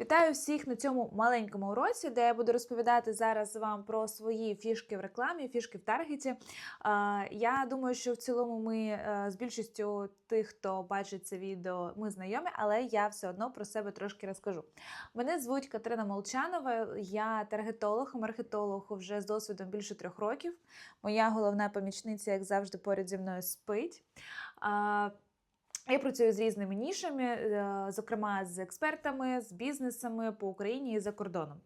Вітаю всіх на цьому маленькому уроці, де я буду розповідати зараз вам про свої фішки в рекламі, фішки в таргеті. Я думаю, що в цілому ми е, з більшістю тих, хто бачить це відео, ми знайомі, але я все одно про себе трошки розкажу. Мене звуть Катерина Молчанова, я таргетолог, маркетолог вже з досвідом більше трьох років. Моя головна помічниця, як завжди, поряд зі мною спить. Я працюю з різними нішами, е, зокрема з експертами, з бізнесами по Україні і за кордоном.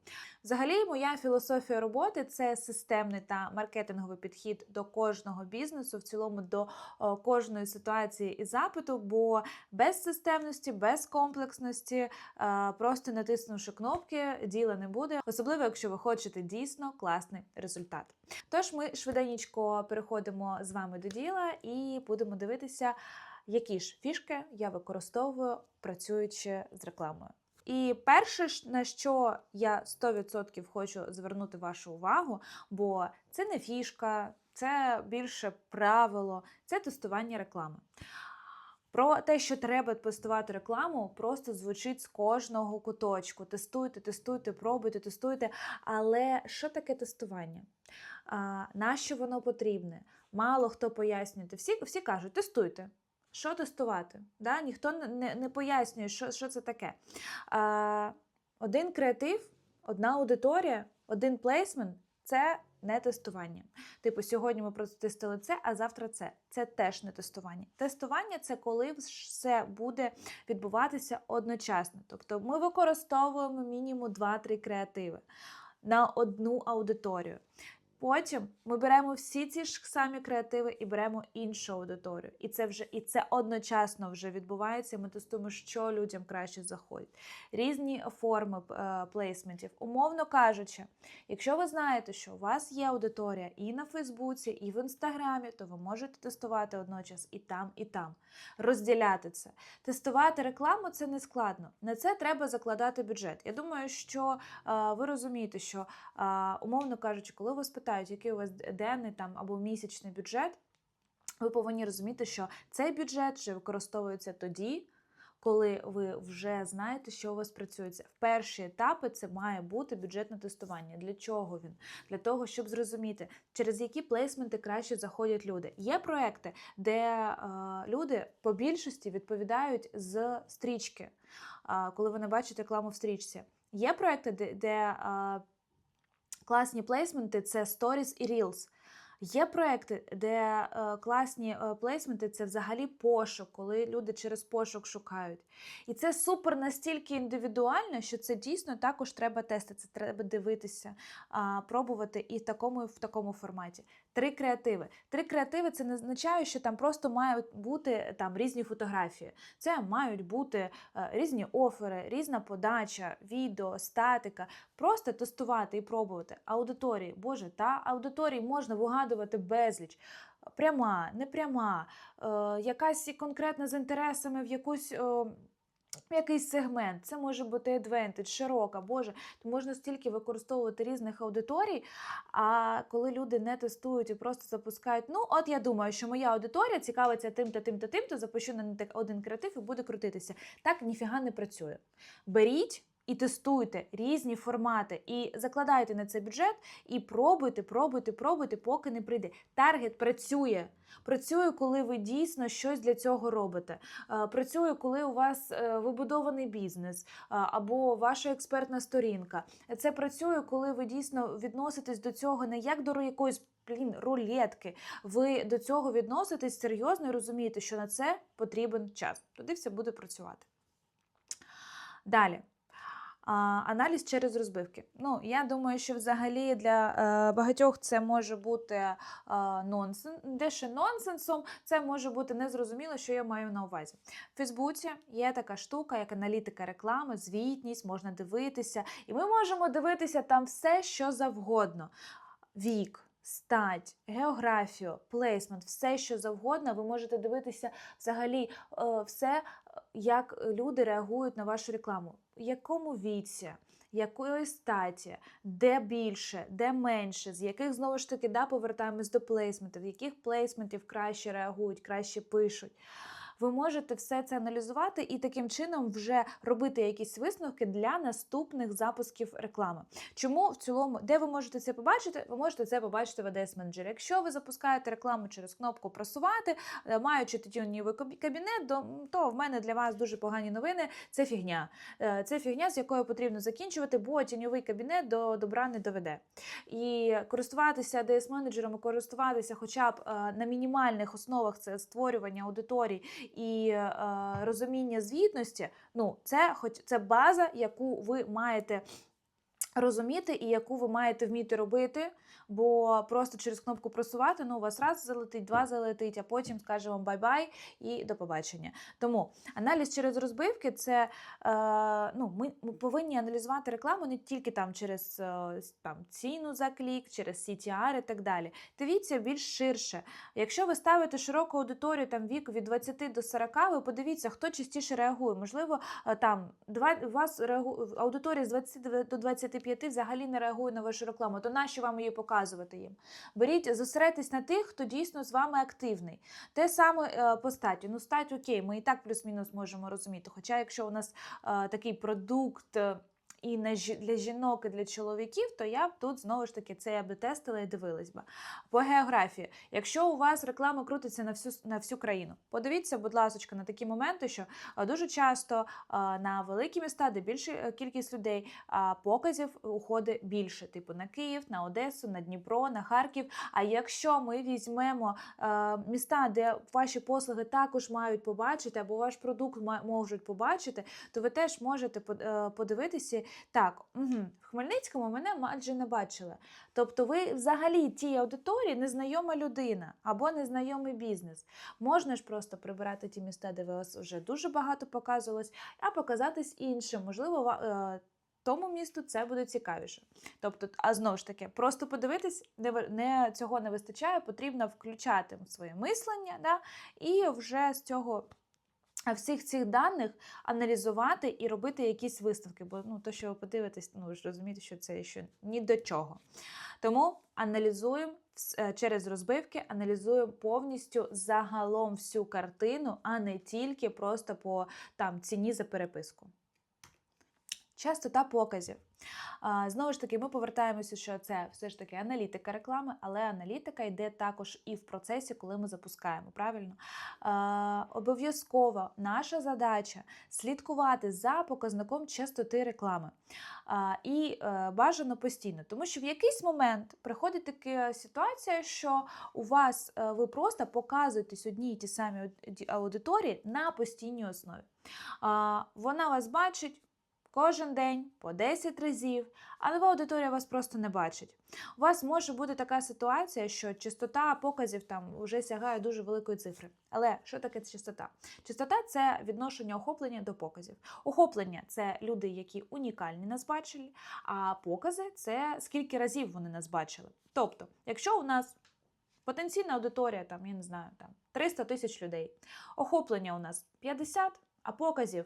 Взагалі, моя філософія роботи це системний та маркетинговий підхід до кожного бізнесу, в цілому до кожної ситуації і запиту. Бо без системності, без комплексності, е, просто натиснувши кнопки, діла не буде, особливо якщо ви хочете дійсно класний результат. Тож ми швиденько переходимо з вами до діла і будемо дивитися які ж фішки я використовую, працюючи з рекламою. І перше, на що я 100% хочу звернути вашу увагу, бо це не фішка, це більше правило, це тестування реклами. Про те, що треба тестувати рекламу, просто звучить з кожного куточку. Тестуйте, тестуйте, пробуйте, тестуйте. Але що таке тестування? А, нащо воно потрібне? Мало хто пояснює. Всі, всі кажуть, тестуйте. Що тестувати? Да? Ніхто не, не пояснює, що, що це таке. А, один креатив, одна аудиторія, один плейсмент це не тестування. Типу, сьогодні ми протестили це, а завтра це. Це теж не тестування. Тестування це коли все буде відбуватися одночасно. Тобто ми використовуємо мінімум 2-3 креативи на одну аудиторію. Потім ми беремо всі ці ж самі креативи і беремо іншу аудиторію. І це вже і це одночасно вже відбувається. Ми тестуємо, що людям краще заходить. Різні форми е, плейсментів. Умовно кажучи, якщо ви знаєте, що у вас є аудиторія і на Фейсбуці, і в Інстаграмі, то ви можете тестувати одночас і там, і там. Розділяти це. Тестувати рекламу це не складно. На це треба закладати бюджет. Я думаю, що е, ви розумієте, що е, умовно кажучи, коли ви спитаєте, питають, який у вас денний там або місячний бюджет, ви повинні розуміти, що цей бюджет вже використовується тоді, коли ви вже знаєте, що у вас працюється. В перші етапи це має бути бюджетне тестування. Для чого він? Для того, щоб зрозуміти, через які плейсменти краще заходять люди. Є проекти, де е, люди по більшості відповідають з стрічки, е, коли ви не бачите рекламу в стрічці. Є проекти, де. де е, Класні плейсменти це Stories і Reels. Є проекти, де е, класні е, плейсменти це взагалі пошук, коли люди через пошук шукають. І це супер настільки індивідуально, що це дійсно також треба тестити, це треба дивитися, е, пробувати і в такому, в такому форматі. Три креативи. Три креативи це не означає, що там просто мають бути там різні фотографії. Це мають бути е, різні офери, різна подача, відео, статика. Просто тестувати і пробувати. Аудиторії, Боже, та аудиторії можна вигадувати безліч. Пряма, непряма, е, якась конкретна з інтересами в якусь. Якийсь сегмент, це може бути адвентедж, широка, боже, то можна стільки використовувати різних аудиторій. А коли люди не тестують і просто запускають, ну от я думаю, що моя аудиторія цікавиться тим та тим та тим, то запущу на один креатив і буде крутитися. Так ніфіга не працює. Беріть. І тестуйте різні формати, і закладайте на це бюджет, і пробуйте, пробуйте, пробуйте, поки не прийде. Таргет працює. Працює, коли ви дійсно щось для цього робите. Працює, коли у вас е, вибудований бізнес або ваша експертна сторінка. Це працює, коли ви дійсно відноситесь до цього не як до якоїсь блін, рулетки. Ви до цього відноситесь серйозно і розумієте, що на це потрібен час. Тоді все буде працювати. Далі. Аналіз через розбивки. Ну, я думаю, що взагалі для е, багатьох це може бути е, нонсенс, дещо нонсенсом, це може бути незрозуміло, що я маю на увазі. В Фейсбуці є така штука, як аналітика реклами, звітність, можна дивитися, і ми можемо дивитися там все, що завгодно. Вік. Стать, географію, плейсмент, все, що завгодно, ви можете дивитися взагалі е, все, як люди реагують на вашу рекламу якому віці, якої статі, де більше, де менше, з яких знову ж таки да, повертаємось до плейсментів, яких плейсментів краще реагують, краще пишуть. Ви можете все це аналізувати і таким чином вже робити якісь висновки для наступних запусків реклами. Чому в цілому, де ви можете це побачити? Ви можете це побачити в ADS Manager. Якщо ви запускаєте рекламу через кнопку просувати, е, маючи тютюнівий кабі- кабінет, то, в мене для вас дуже погані новини. Це фігня. Е, Це фігня, з якою потрібно закінчувати, бо тіньовий кабінет до добра не доведе. І користуватися ds менеджером користуватися хоча б е, на мінімальних основах це створювання аудиторій і е, розуміння звітності. Ну, це хоч це база, яку ви маєте. Розуміти і яку ви маєте вміти робити, бо просто через кнопку просувати, ну у вас раз залетить, два залетить, а потім скаже вам бай-бай і до побачення. Тому аналіз через розбивки це е, ну, ми, ми повинні аналізувати рекламу не тільки там через е, там, ціну за клік, через CTR і так далі. Дивіться більш ширше. Якщо ви ставите широку аудиторію там віку від 20 до 40, ви подивіться, хто частіше реагує. Можливо, е, там два, у вас реагу... аудиторія з 20 до 25 взагалі не реагує на вашу рекламу, то нащо вам її показувати їм? Беріть, зосередьтесь на тих, хто дійсно з вами активний. Те саме е, по статі. Ну, стать окей, ми і так плюс-мінус можемо розуміти. Хоча, якщо у нас е, такий продукт. Е, І для жінок, і для чоловіків, то я б тут знову ж таки це я би тестила і дивилась би. По географії, якщо у вас реклама крутиться на всю на всю країну, подивіться, будь ласка, на такі моменти, що е, дуже часто е, на великі міста, де більша е, кількість людей, показів уходить більше, типу на Київ, на Одесу, на Дніпро, на Харків. А якщо ми візьмемо е, міста, де ваші послуги також мають побачити, або ваш продукт можуть побачити, то ви теж можете под- е, подивитися. Так, угу, в Хмельницькому мене майже не бачили. Тобто, ви взагалі тій аудиторії незнайома людина або незнайомий бізнес. Можна ж просто прибирати ті міста, де вас вже дуже багато показувалось, а показатись іншим. Можливо, е, тому місту це буде цікавіше. Тобто, а знову ж таки, просто подивитись, не, не цього не вистачає, потрібно включати своє мислення, да, і вже з цього. Всіх цих даних аналізувати і робити якісь виставки, бо ну то, що ви подивитесь, ну ви ж розумієте, що це ще ні до чого. Тому аналізуємо е, через розбивки, аналізуємо повністю загалом всю картину, а не тільки просто по там ціні за переписку. Частота показів. Знову ж таки, ми повертаємося, що це все ж таки аналітика реклами, але аналітика йде також і в процесі, коли ми запускаємо. Правильно? Обов'язково наша задача слідкувати за показником частоти реклами. І е, бажано постійно, тому що в якийсь момент приходить така ситуація, що у вас е, ви просто показуєтесь одній і ті самі аудиторії на постійній основі. Вона вас бачить. Кожен день по 10 разів, а нова аудиторія вас просто не бачить. У вас може бути така ситуація, що частота показів там вже сягає дуже великої цифри. Але що таке частота? Частота це відношення охоплення до показів. Охоплення це люди, які унікальні нас бачили, а покази це скільки разів вони нас бачили. Тобто, якщо у нас потенційна аудиторія, там, я не знаю, там 300 тисяч людей, охоплення у нас 50, а показів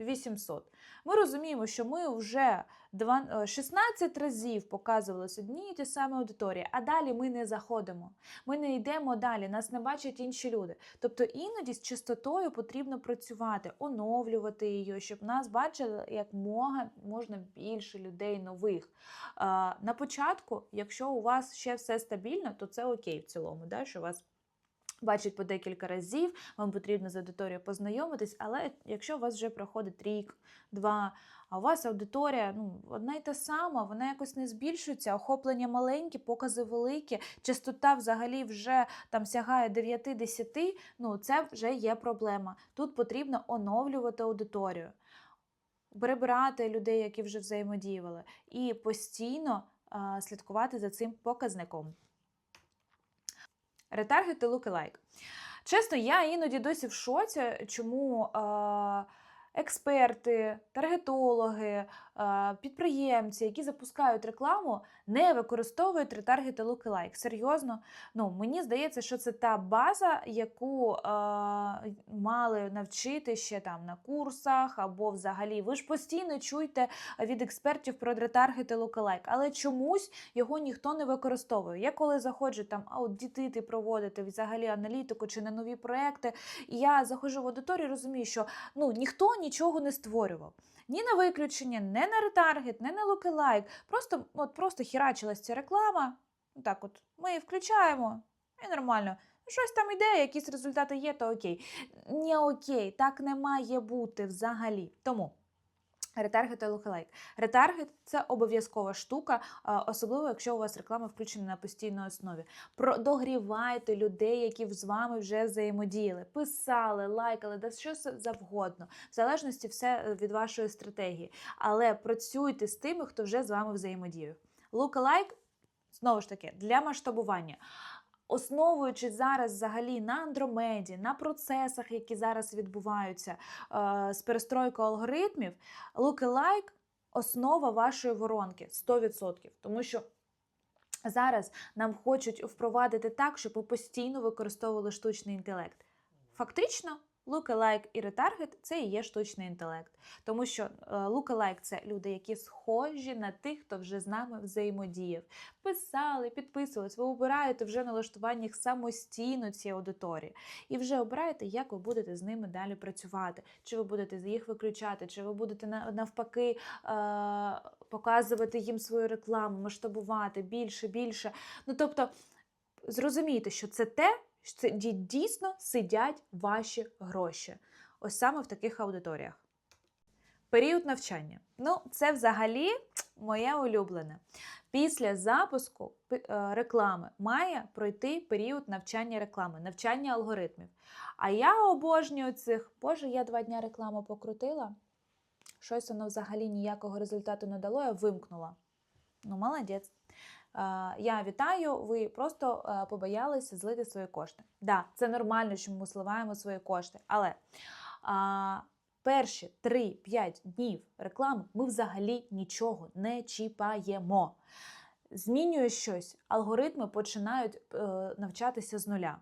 800. Ми розуміємо, що ми вже е, 16 разів показувалися одній і ті самі аудиторії, а далі ми не заходимо. Ми не йдемо далі, нас не бачать інші люди. Тобто іноді з чистотою потрібно працювати, оновлювати її, щоб нас бачили як можна більше людей нових. На початку, якщо у вас ще все стабільно, то це окей в цілому, да, що вас бачать по декілька разів, вам потрібно з аудиторією познайомитись, але якщо у вас вже проходить рік, два, а у вас аудиторія ну, одна й та сама, вона якось не збільшується, охоплення маленькі, покази великі, частота взагалі вже там сягає 9-10, ну це вже є проблема. Тут потрібно оновлювати аудиторію, прибирати людей, які вже взаємодіювали, і постійно слідкувати за цим показником. Ретаргет і лукелайк. Чесно, я іноді досі в шоці, чому е, експерти, таргетологи, підприємці, які запускають рекламу, не використовують ретаргет і lookalike. Серйозно, ну мені здається, що це та база, яку е, мали навчити ще там на курсах або взагалі. Ви ж постійно чуєте від експертів про ретаргет і lookalike, але чомусь його ніхто не використовує. Я коли заходжу там аудитити проводити взагалі аналітику чи на нові проекти, і я заходжу в аудиторію, розумію, що ну ніхто нічого не створював. Ні на виключення, не на ретаргет, не на лукелайк. Просто от просто хірачилась ця реклама. Так, от ми її включаємо, і нормально. Щось там іде, якісь результати є, то окей. Ні, окей, так не має бути взагалі. Тому. Ретаргет і lookalike. Ретаргет це обов'язкова штука, особливо якщо у вас реклама включена на постійній основі. Продогрівайте людей, які з вами вже взаємодіяли, писали, лайкали, да що завгодно, в залежності все е, від вашої стратегії. Але працюйте з тими, хто вже з вами взаємодіяв. Lookalike, знову ж таки, для масштабування. Основуючись зараз взагалі на андромеді, на процесах, які зараз відбуваються е, з перестройкою алгоритмів, lookalike – основа вашої воронки 100%. Тому що зараз нам хочуть впровадити так, щоб ви постійно використовували штучний інтелект. Фактично, lookalike і ретаргет – це і є штучний інтелект. Тому що е, lookalike – це люди, які схожі на тих, хто вже з нами взаємодіяв. Писали, підписувались, ви обираєте вже налаштуваннях самостійно ці аудиторії. І вже обираєте, як ви будете з ними далі працювати. Чи ви будете їх виключати, чи ви будете навпаки е- показувати їм свою рекламу, масштабувати більше, більше. Ну тобто, зрозумійте, що це те, що дійсно сидять ваші гроші. Ось саме в таких аудиторіях. Період навчання. Ну, це взагалі моє улюблене. Після запуску е, реклами має пройти період навчання реклами, навчання алгоритмів. А я обожнюю цих. Боже, я два дня рекламу покрутила. Щось воно взагалі ніякого результату не дало, я вимкнула. Ну, молодець. Е, Я вітаю, ви просто е, побоялися злити свої кошти. Да, це нормально, що ми сливаємо свої кошти, але а, перші 3-5 днів реклами ми взагалі нічого не чіпаємо. Змінює щось, алгоритми починають е, навчатися з нуля.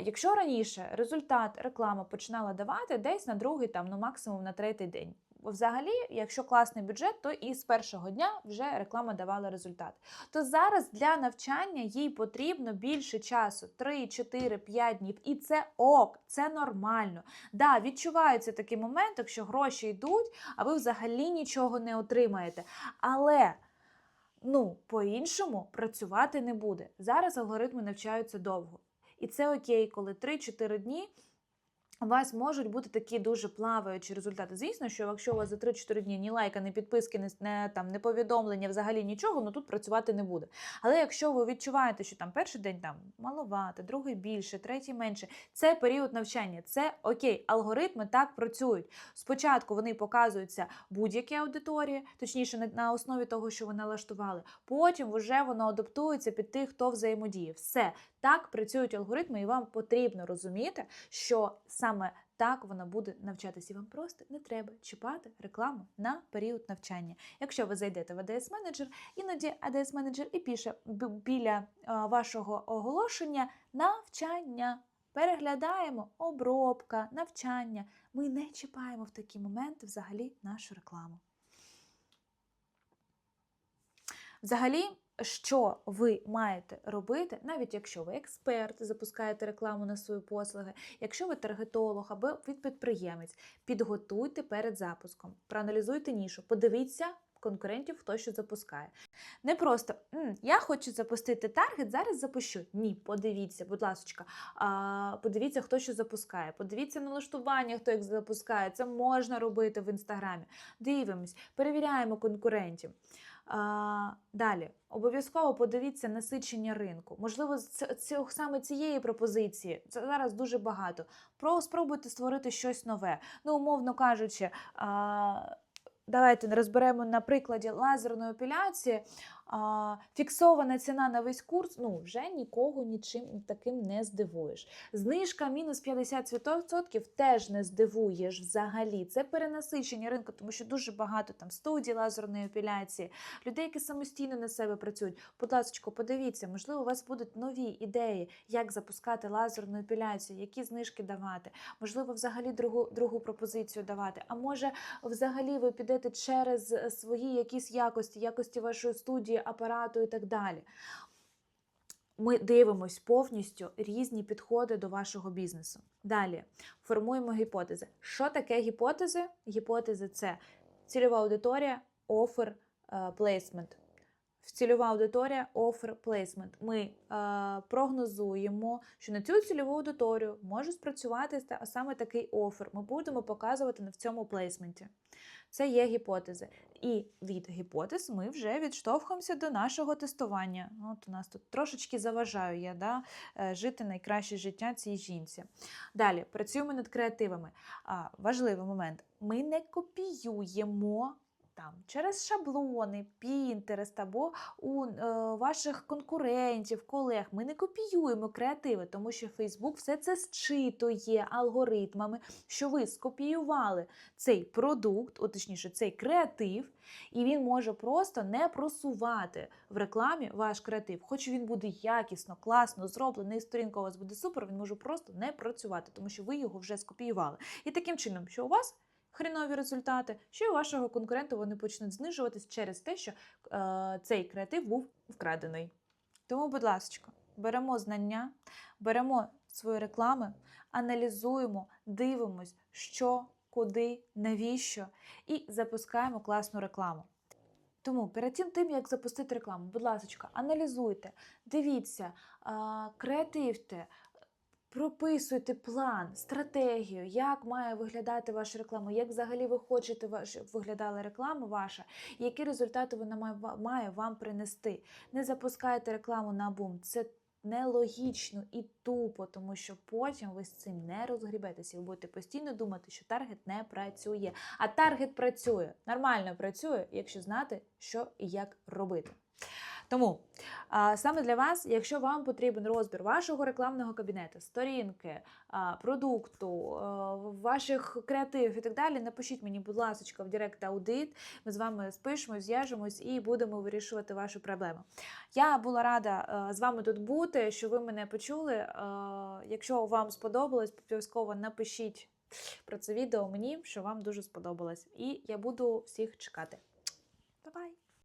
Якщо раніше результат реклама починала давати десь на другий, там, ну максимум на третій день. Взагалі, якщо класний бюджет, то і з першого дня вже реклама давала результат. То зараз для навчання їй потрібно більше часу 3, 4, 5 днів. І це ок, це нормально. Да, відчувається такий момент, якщо гроші йдуть, а ви взагалі нічого не отримаєте. Але ну, по-іншому працювати не буде. Зараз алгоритми навчаються довго. І це окей, коли 3-4 дні у вас можуть бути такі дуже плаваючі результати. Звісно, що якщо у вас за 3-4 дні ні лайка, ні підписки, ні, не, там, ні повідомлення, взагалі нічого, ну тут працювати не буде. Але якщо ви відчуваєте, що там перший день там маловато, другий більше, третій менше, це період навчання, це окей, алгоритми так працюють. Спочатку вони показуються будь-якій аудиторії, точніше, на основі того, що ви налаштували. Потім вже воно адаптується під тих, хто взаємодіє. Все так працюють алгоритми, і вам потрібно розуміти, що саме так вона буде навчатися. І вам просто не треба чіпати рекламу на період навчання. Якщо ви зайдете в ADS менеджер, іноді ADS менеджер і пише біля вашого оголошення навчання. Переглядаємо обробка, навчання. Ми не чіпаємо в такі моменти взагалі нашу рекламу. Взагалі, що ви маєте робити, навіть якщо ви експерт, запускаєте рекламу на свої послуги, якщо ви таргетолог або від підприємець, підготуйте перед запуском, проаналізуйте нішу, подивіться конкурентів, хто що запускає. Не просто «М, я хочу запустити таргет, зараз запущу. Ні, подивіться, будь ласка, подивіться, хто що запускає. Подивіться налаштування, хто їх запускає. Це можна робити в інстаграмі. Дивимось, перевіряємо конкурентів. Далі, обов'язково подивіться насичення ринку. Можливо, цього саме цієї пропозиції це зараз дуже багато. Про спробуйте створити щось нове. Ну, умовно кажучи, давайте розберемо на прикладі лазерної епіляції. А, фіксована ціна на весь курс, ну вже нікого нічим таким не здивуєш. Знижка мінус 50% теж не здивуєш взагалі. Це перенасичення ринку, тому що дуже багато там студій лазерної епіляції, людей, які самостійно на себе працюють. Будь ласка, подивіться, можливо, у вас будуть нові ідеї, як запускати лазерну епіляцію, які знижки давати, можливо, взагалі другу, другу пропозицію давати. А може, взагалі ви підете через свої якісь якості, якості вашої студії, апарату і так далі. Ми дивимось повністю різні підходи до вашого бізнесу. Далі формуємо гіпотези. Що таке гіпотези? Гіпотези це цільова аудиторія, офер, плейсмент. Цільова аудиторія, офер, плейсмент. Ми е, прогнозуємо, що на цю цільову аудиторію може спрацювати саме такий офер. Ми будемо показувати в цьому плейсменті. Це є гіпотези. І від гіпотез ми вже відштовхуємося до нашого тестування. От у нас тут трошечки заважаю я да, е, жити найкраще життя цій жінці. Далі працюємо над креативами. А, важливий момент: ми не копіюємо. Там через шаблони, Pinterest або у е, ваших конкурентів, колег. Ми не копіюємо креативи, тому що Facebook все це зчитує алгоритмами, що ви скопіювали цей продукт, о, точніше, цей креатив, і він може просто не просувати в рекламі ваш креатив. Хоч він буде якісно, класно зроблений, сторінка у вас буде супер, він може просто не працювати, тому що ви його вже скопіювали. І таким чином, що у вас хренові результати, що і у вашого конкурента вони почнуть знижуватись через те, що е, цей креатив був вкрадений. Тому, будь ласка, беремо знання, беремо свої реклами, аналізуємо, дивимось, що, куди, навіщо, і запускаємо класну рекламу. Тому перед тим, тим, як запустити рекламу, будь ласка, аналізуйте, дивіться, креативте, прописуйте план, стратегію, як має виглядати ваша реклама, як взагалі ви хочете, щоб виглядала реклама ваша, і які результати вона має, вам принести. Не запускайте рекламу на бум. Це нелогічно і тупо, тому що потім ви з цим не розгрібетеся. Ви будете постійно думати, що таргет не працює. А таргет працює, нормально працює, якщо знати, що і як робити. Тому саме для вас, якщо вам потрібен розбір вашого рекламного кабінету, сторінки, продукту, а, ваших креативів і так далі, напишіть мені, будь ласка, в Директ Аудит. Ми з вами спишемо, зв'яжемось і будемо вирішувати вашу проблему. Я була рада е, з вами тут бути, що ви мене почули. Е, Якщо вам сподобалось, обов'язково напишіть про це відео мені, що вам дуже сподобалось. І я буду всіх чекати.